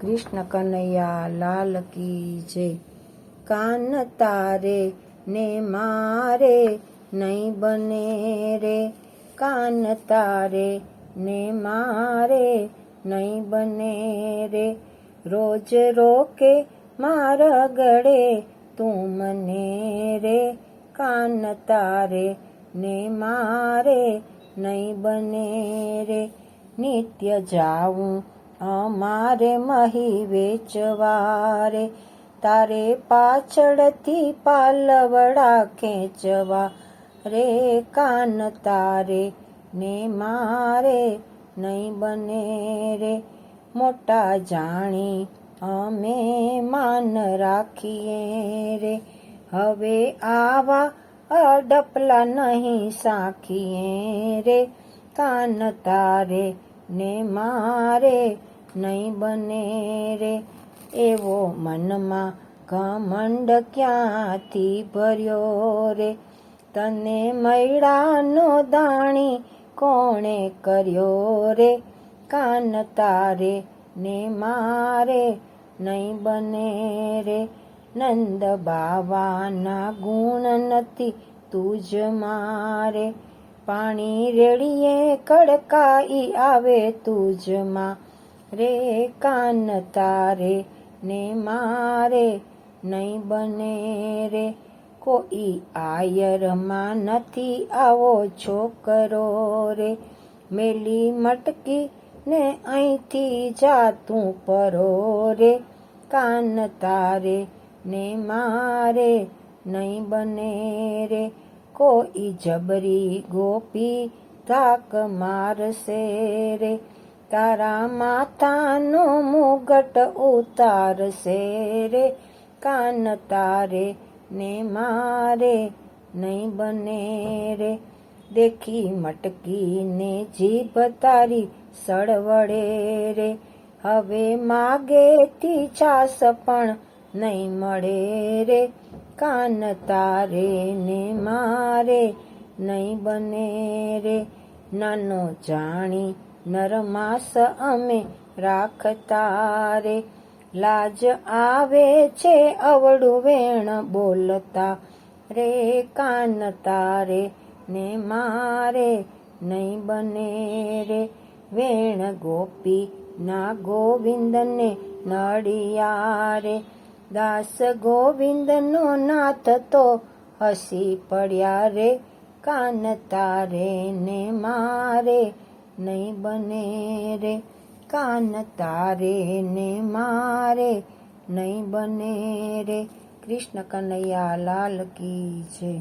કૃષ્ણ કનૈયા લાલ કી જય. કાન તારે ને મારે નહીં બને રે. કાન તારે ને મારે નહીં બને રે. રોજ રોકે મારા ગળે તું મને રે. કાન તારે ને મારે નહીં બને રે. નિત્ય જાવું અમારે મહી વેચવારે, તારે પાછળથી પાલવડા ખેંચવા રે કાન તારે ને મારે નહીં બને રે. મોટા જાણી અમે માન રાખીએ રે. હવે આવા અડપલા નહીં સાખીએ રે. કાન તારે ને મારે નહીં બને રે. એવો મનમાં ઘમંડ ક્યાંથી ભર્યો રે? તને મૈડાનો દાણી કોણે કર્યો રે? કાન તારે ને મારે નહીં બને રે. નંદ બાવાના ગુણ નથી તુજ મારે. પાણી રેડીએ કડકાઈ આવે તુજમાં. રે કાન તારે ને મારે નહીં બને રે. કોઈ આયરમાં નથી આવો છોકરો રે. મેલી મટકી ને અહીંથી જાતું પરો રે. કાન તારે ને મારે નહીં બને રે. કોઈ જબરી ગોપી ધાક મારશે રે. તારા માથાનો મુગટ ઉતારશે રે, કાન તારે ને મારે નહીં બને રે. દેખી મટકીને જીભ તારી સળવડે રે. હવે માગેથી છાસ પણ નહીં મળે રે, કાન તારે ને મારે નહીં બને રે. નાનો જાણી નરમાસ અમે રાખતા રે લાજ આવે છે અવડું વેણ બોલતા રે, કાન તારે ને મારે નહીં બને રે. વેણ ગોપી ના ગોવિંદને નડિયા રે દાસ ગોવિંદનો નાથ તો હસી પડ્યા રે, કાન તારે ને મારે. નહીં બને રે કાન તારે ને મારે નહીં બને રે કૃષ્ણ કનૈયા લાલ કી છે